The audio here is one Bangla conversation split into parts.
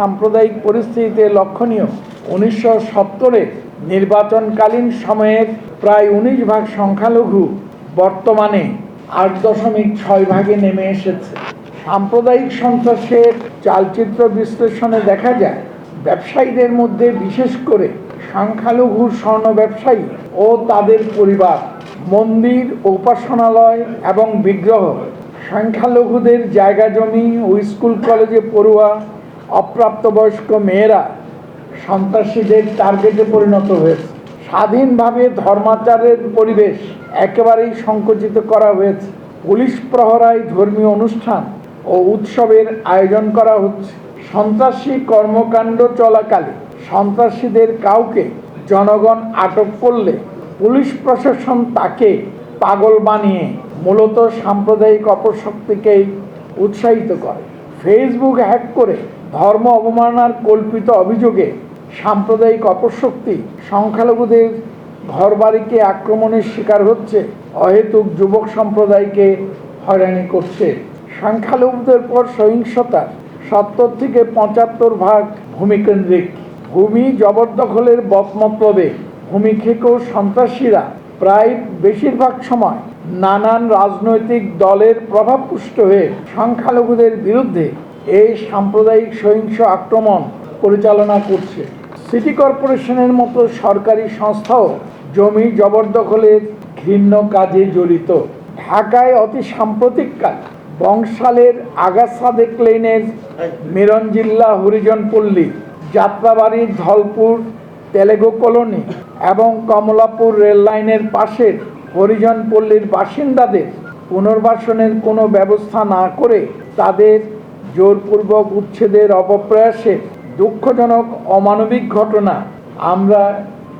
সাম্প্রদায়িক পরিস্থিতিতে লক্ষণীয়। উনিশশো সত্তরে নির্বাচনকালীন সময়ের প্রায় উনিশ ভাগ সংখ্যালঘু বর্তমানে আট দশমিক ছয় ভাগে নেমে এসেছে। সাম্প্রদায়িক সন্ত্রাসের চালচিত্র বিশ্লেষণে দেখা যায়, ব্যবসায়ীদের মধ্যে বিশেষ করে সংখ্যালঘু স্বর্ণ ব্যবসায়ী ও তাদের পরিবার, মন্দির, উপাসনালয় এবং বিগ্রহ, সংখ্যালঘুদের জায়গা জমি ও স্কুল কলেজে পড়ুয়া অপ্রাপ্তবয়স্ক মেয়েরা সন্ত্রাসীদের টার্গেটে পরিণত হয়েছে। স্বাধীনভাবে ধর্মাচারের পরিবেশ একেবারেই সংকুচিত করা হয়েছে। পুলিশ প্রহরায় ধর্মীয় অনুষ্ঠান ও উৎসবের আয়োজন করা হচ্ছে। সন্ত্রাসী কর্মকাণ্ড চলাকালে সন্ত্রাসীদের কাউকে জনগণ আটক করলে পুলিশ প্রশাসন তাকে পাগল বানিয়ে মূলত সাম্প্রদায়িক অপশক্তিকেই উৎসাহিত করে। ফেসবুক হ্যাক করে ধর্ম অবমাননার কল্পিত অভিযোগে সাম্প্রদায়িক অপশক্তি সংখ্যালঘুদের ঘরবাড়িকে আক্রমণের শিকার হচ্ছে, অহেতুক যুবক সম্প্রদায়কে হয়রানি করছে। সংখ্যালঘুদের পর সহিংসতা সত্তর থেকে পঁচাত্তর ভাগ ভূমিকেন্দ্রিক। ভূমি জবরদখলের বদমতলবে। ভূমি খেকেও সন্ত্রাসীরা প্রায় বেশিরভাগ সময় নানান রাজনৈতিক দলের প্রভাবপুষ্ট হয়ে সংখ্যালঘুদের বিরুদ্ধে এই সাম্প্রদায়িক সহিংস আক্রমণ পরিচালনা করছে। সিটি কর্পোরেশনের মতো সরকারি সংস্থাও জমি জবরদখলের ঘৃণ্য কাজে জড়িত। ঢাকায় অতি সাম্প্রতিককাল বংশালের আগা সাদেক লেনের মিরঞ্জিল্লা হরিজন পল্লী যাত্রাবাড়ির ধলপুর তেলেগু কলোনি এবং কমলাপুর রেল লাইনের পাশের হরিজনপল্লীর বাসিন্দাদের পুনর্বাসনের কোনো ব্যবস্থা না করে তাদের জোরপূর্বক উচ্ছেদের অপপ্রয়াসে দুঃখজনক, অমানবিক ঘটনা আমরা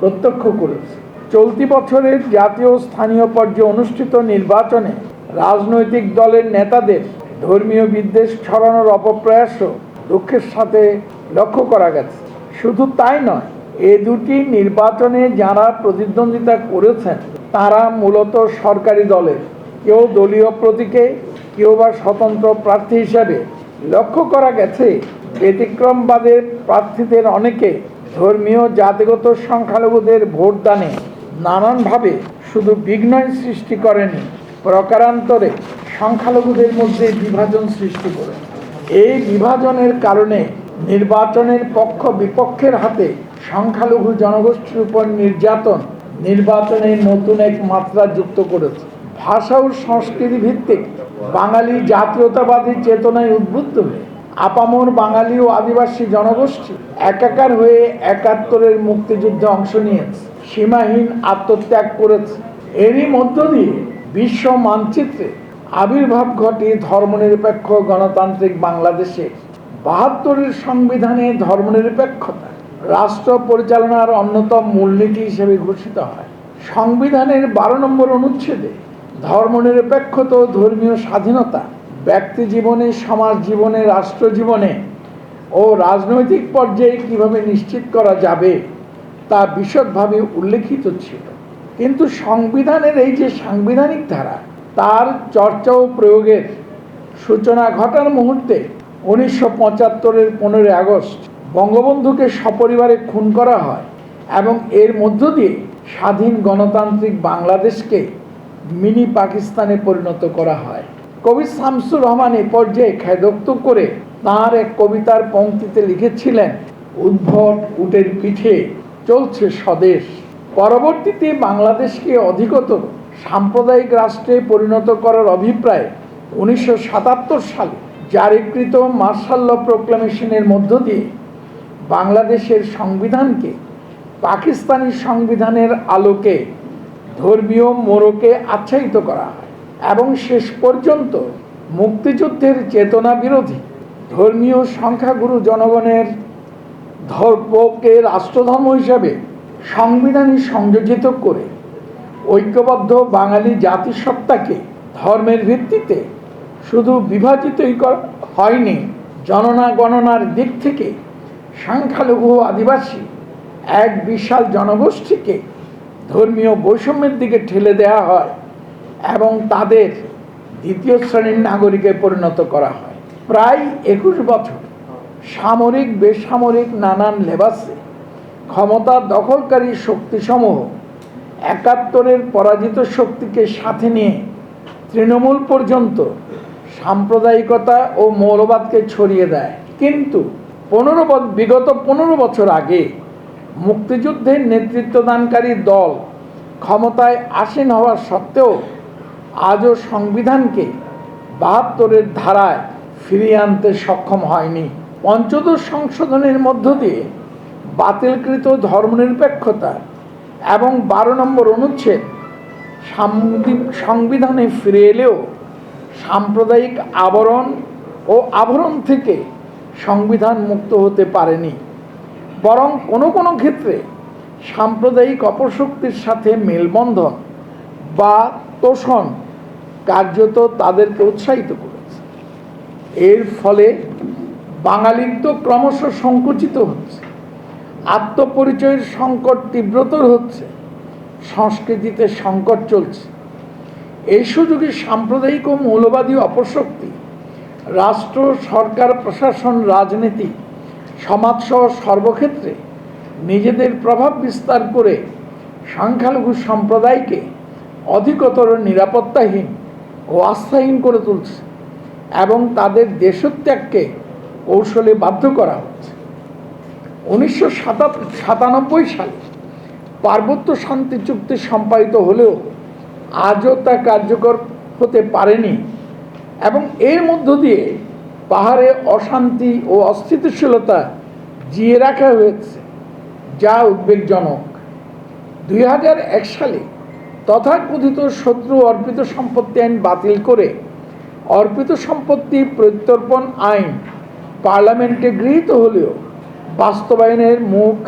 প্রত্যক্ষ করেছি। চলতি বছরের জাতীয় স্থানীয় পর্যায়ে অনুষ্ঠিত নির্বাচনে রাজনৈতিক দলের নেতাদের ধর্মীয় বিদ্বেষ ছড়ানোর অপপ্রয়াসও দুঃখের সাথে লক্ষ্য করা গেছে। শুধু তাই নয়, এ দুটি নির্বাচনে যারা প্রতিদ্বন্দ্বিতা করেছেন, তারা মূলত সরকারি দলের। কেউ দলীয় প্রতীকে, কেউ বা স্বতন্ত্র প্রার্থী হিসাবে লক্ষ্য করা গেছে, ব্যতিক্রমবাদের প্রার্থীদের অনেকে ধর্মীয় জাতিগত সংখ্যালঘুদের ভোটদানে নানানভাবে শুধু বিঘ্নই সৃষ্টি করেনি, প্রকারান্তরে সংখ্যালঘুদের মধ্যে বিভাজন সৃষ্টি করে। এই বিভাজনের কারণে নির্বাচনের পক্ষ বিপক্ষের হাতে সংখ্যালঘু জনগোষ্ঠীর উপর নির্যাতন নির্বাচনের নতুন এক মাত্রা যুক্ত করেছে। ভাষা ও সংস্কৃতি ভিত্তিক বাঙালি জাতীয়তাবাদী চেতনায় উদ্বুদ্ধ হয়ে আপামর বাঙালি ও আদিবাসী জনগোষ্ঠী একাকার হয়ে একাত্তরের মুক্তিযুদ্ধে অংশ নিয়েছে, সীমাহীন আত্মত্যাগ করেছে। এরই মধ্য দিয়ে বিশ্ব মানচিত্রে আবির্ভাব ঘটে ধর্মনিরপেক্ষ গণতান্ত্রিক বাংলাদেশে বাহাত্তরের সংবিধানে ধর্মনিরপেক্ষতা রাষ্ট্র পরিচালনার অন্যতম মূলনীতি হিসেবে ঘোষিত হয়। সংবিধানের বারো নম্বর অনুচ্ছেদে ধর্মনিরপেক্ষতা ও ধর্মীয় স্বাধীনতা, ব্যক্তি জীবনে, সমাজ জীবনে, রাষ্ট্র জীবনে ও রাজনৈতিক পর্যায়ে কীভাবে নিশ্চিত করা যাবে তা বিশদভাবে উল্লেখিত ছিল। কিন্তু সংবিধানের এই যে সাংবিধানিক ধারা, তার চর্চা ও প্রয়োগের সূচনা ঘটার মুহূর্তে উনিশশো পঁচাত্তরের পনেরোই আগস্ট বঙ্গবন্ধুকে সপরিবারে খুন করা হয় এবং এর মধ্য দিয়ে স্বাধীন গণতান্ত্রিক বাংলাদেশকে মিনি পাকিস্তানে পরিণত করা হয়। কবি শামসুর রহমান এ পর্যায়ে খেদোক্ত করে তাঁর এক কবিতার পংক্তিতে লিখেছিলেন, উদ্ভট উটের পিঠে চলছে স্বদেশ। পরবর্তীতে বাংলাদেশকে অধিকতর সাম্প্রদায়িক রাষ্ট্রে পরিণত করার অভিপ্রায় উনিশশো সাতাত্তর সালে জারিকৃত মার্শাল ল প্রোক্লামেশনের মধ্য দিয়ে বাংলাদেশের সংবিধানকে পাকিস্তানি সংবিধানের আলোকে ধর্মীয় মোড়কে আচ্ছায়িত করা হয় এবং শেষ পর্যন্ত মুক্তিযুদ্ধের চেতনা বিরোধী ধর্মীয় সংখ্যাগুরু জনগণের ধর্মকে রাষ্ট্রধর্ম হিসাবে সংবিধানে সংযোজিত করে ঐক্যবদ্ধ বাঙালি জাতিসত্তাকে ধর্মের ভিত্তিতে শুধু বিভাজিতই হয়নি, জননা গণনার দিক থেকে সংখ্যালঘু আদিবাসী এক বিশাল জনগোষ্ঠীকে ধর্মীয় বৈষম্যের দিকে ঠেলে দেওয়া হয় এবং তাদের দ্বিতীয় শ্রেণির নাগরিকে পরিণত করা হয়। প্রায় একুশ বছর সামরিক, বেসামরিক, নানান লেবাসে ক্ষমতা দখলকারী শক্তিসমূহ একাত্তরের পরাজিত শক্তিকে সাথে নিয়ে তৃণমূল পর্যন্ত সাম্প্রদায়িকতা ও মৌলবাদকে ছড়িয়ে দেয়। কিন্তু পনেরো বিগত পনেরো বছর আগে মুক্তিযুদ্ধের নেতৃত্বদানকারী দল ক্ষমতায় আসীন হওয়ার সত্ত্বেও আজও সংবিধানকে বাহাত্তরের ধারায় ফিরিয়ে আনতে সক্ষম হয়নি। পঞ্চদশ সংশোধনের মধ্য দিয়ে বাতিলকৃত ধর্মনিরপেক্ষতা এবং বারো নম্বর অনুচ্ছেদ সাংবি- সংবিধানে ফিরে এলেও সাম্প্রদায়িক আবরণ ও আবরণ থেকে সংবিধান মুক্ত হতে পারেনি। বরং কোনো কোনো ক্ষেত্রে সাম্প্রদায়িক অপশক্তির সাথে মেলবন্ধন বা তোষণ কার্যত তাদেরকে উৎসাহিত করেছে। এর ফলে বাঙালিত্ব ক্রমশ সংকুচিত হচ্ছে, আত্মপরিচয়ের সংকট তীব্রতর হচ্ছে, সংস্কৃতিতে সংকট চলছে। এই সুযোগে সাম্প্রদায়িক ও মৌলবাদী অপশক্তি, রাষ্ট্র, সরকার, প্রশাসন, রাজনীতি সমাজসহ সর্বক্ষেত্রে নিজেদের প্রভাব বিস্তার করে সংখ্যালঘু সম্প্রদায়কে অধিকতর নিরাপত্তাহীন ও আস্থাহীন করে তুলছে এবং তাদের দেশত্যাগকে কৌশলে বাধ্য করা হচ্ছে। উনিশশো সাতানব্বই সালে পার্বত্য শান্তি চুক্তি সম্পাদিত হলেও আজও তা কার্যকর হতে পারেনি এবং এর মধ্য দিয়ে পাহাড়ে অশান্তি ও অস্থিতিশীলতা জিয়ে রাখা হয়েছে, যা উদ্বেগজনক। দুই হাজার এক সালে তথাকথিত শত্রু অর্পিত সম্পত্তি আইন বাতিল করে অর্পিত সম্পত্তি প্রত্যর্পণ আইন পার্লামেন্টে গৃহীত হলেও বাস্তবায়নের মুখ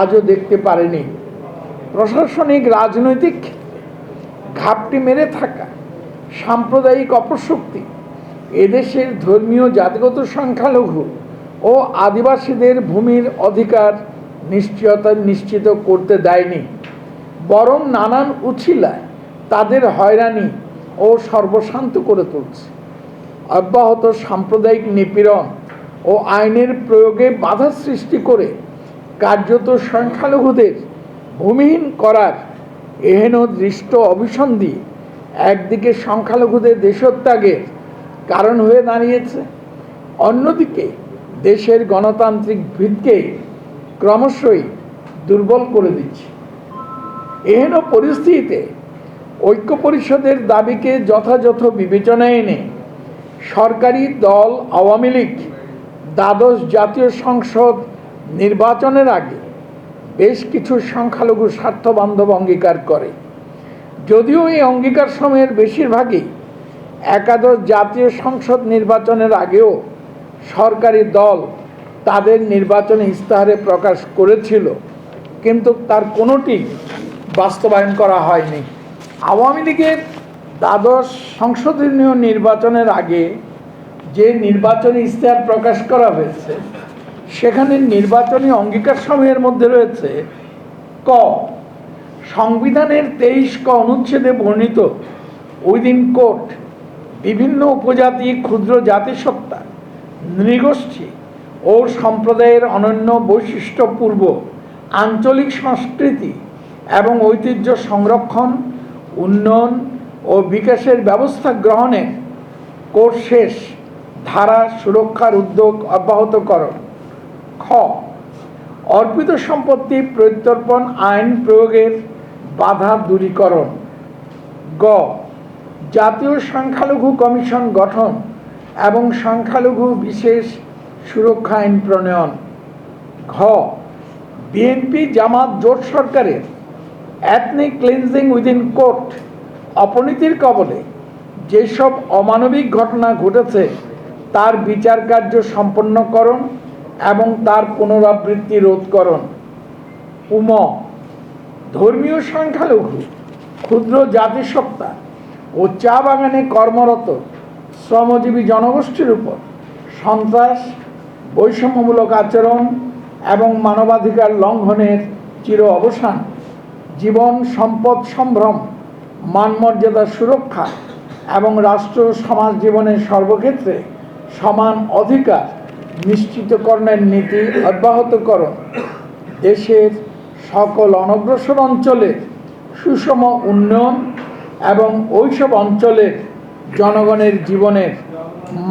আজও দেখতে পারেনি। প্রশাসনিক রাজনৈতিক ঘাপটি মেরে থাকা সাম্প্রদায়িক অপশক্তি এদেশের ধর্মীয় জাতিগত সংখ্যালঘু ও আদিবাসীদের ভূমির অধিকার নিশ্চয়তা নিশ্চিত করতে দেয়নি। বরং নানান উছিলায় তাদের হয়রানি ও সর্বশান্ত করে তুলছে। অব্যাহত সাম্প্রদায়িক নিপীড়ন ও আইনের প্রয়োগে বাধা সৃষ্টি করে কার্যত সংখ্যালঘুদের ভূমিহীন করার এহেন দৃষ্ট অভিসন্ধি একদিকে সংখ্যালঘুদের দেশত্যাগের কারণ হয়ে দাঁড়িয়েছে। অন্যদিকে, দেশের গণতান্ত্রিক ভিতকে ক্রমশই দুর্বল করে দিচ্ছে। এহেন পরিস্থিতিতে ঐক্য পরিষদের দাবিকে যথাযথ বিবেচনায় এনে সরকারি দল, আওয়ামী লীগ, দ্বাদশ জাতীয় সংসদ নির্বাচনের আগে বেশ কিছু সংখ্যালঘু স্বার্থবান্ধব অঙ্গীকার করে। যদিও এই অঙ্গীকার সময়ের বেশিরভাগই একাদশ জাতীয় সংসদ নির্বাচনের আগেও সরকারি দল তাদের নির্বাচনী ইস্তাহারে প্রকাশ করেছিল, কিন্তু তার কোনোটি বাস্তবায়ন করা হয়নি। আওয়ামী লীগের দ্বাদশ সংসদীয় নির্বাচনের আগে যে নির্বাচনী ইস্তাহার প্রকাশ করা হয়েছে, সেখানে নির্বাচনী অঙ্গীকার সমূহের মধ্যে রয়েছে ক, সংবিধানের তেইশ ক অনুচ্ছেদে বর্ণিত উইদিন কোর্ট বিভিন্ন উপজাতি ক্ষুদ্র জাতিসত্তা, নৃগোষ্ঠী ও সম্প্রদায়ের অনন্য বৈশিষ্ট্যপূর্ব আঞ্চলিক সংস্কৃতি এবং ঐতিহ্য সংরক্ষণ, উন্নয়ন ও বিকাশের ব্যবস্থা গ্রহণে কোর্ট শেষ, ধারা সুরক্ষার উদ্যোগ অব্যাহত করণ খ, অর্পিত সম্পত্তি প্রত্যর্পণ আইন প্রয়োগের বাধা দূরীকরণ। গ জাতীয় সংখ্যালঘু কমিশন গঠন এবং সংখ্যালঘু বিশেষ সুরক্ষা আইন প্রণয়ন। ঘ বিএনপি জামাত জোট সরকারের অ্যাথনিক ক্লিনজিং উইদিন কোর্ট অপনীতির কবলে যেসব অমানবিক ঘটনা ঘটেছে, তার বিচার কার্য সম্পন্নকরণ এবং তার পুনরাবৃত্তি রোধকরণ। উম, ধর্মীয় সংখ্যালঘু, ক্ষুদ্র জাতিসত্তা ও চা বাগানে কর্মরত শ্রমজীবী জনগোষ্ঠীর উপর সন্ত্রাস, বৈষম্যমূলক আচরণ এবং মানবাধিকার লঙ্ঘনের চির অবসান, জীবন সম্পদ সম্ভ্রম, মানমর্যাদা সুরক্ষা এবং রাষ্ট্র সমাজ জীবনের সর্বক্ষেত্রে সমান অধিকার নিশ্চিতকরণের নীতি অব্যাহতকরণ দেশের সকল অনগ্রসর অঞ্চলের সুষম উন্নয়ন এবং ওইসব অঞ্চলের জনগণের জীবনের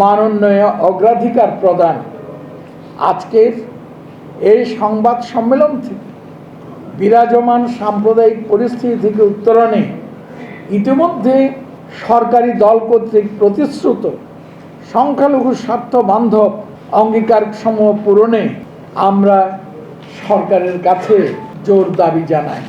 মানোন্নয়ে অগ্রাধিকার প্রদান। আজকের এই সংবাদ সম্মেলন থেকে বিরাজমান সাম্প্রদায়িক পরিস্থিতি থেকে উত্তরণে ইতিমধ্যে সরকারি দল কর্তৃক প্রতিশ্রুত সংখ্যালঘু স্বার্থ বান্ধব অঙ্গীকার সমূহ পূরণে আমরা সরকারের কাছে জোর দাবি জানাই।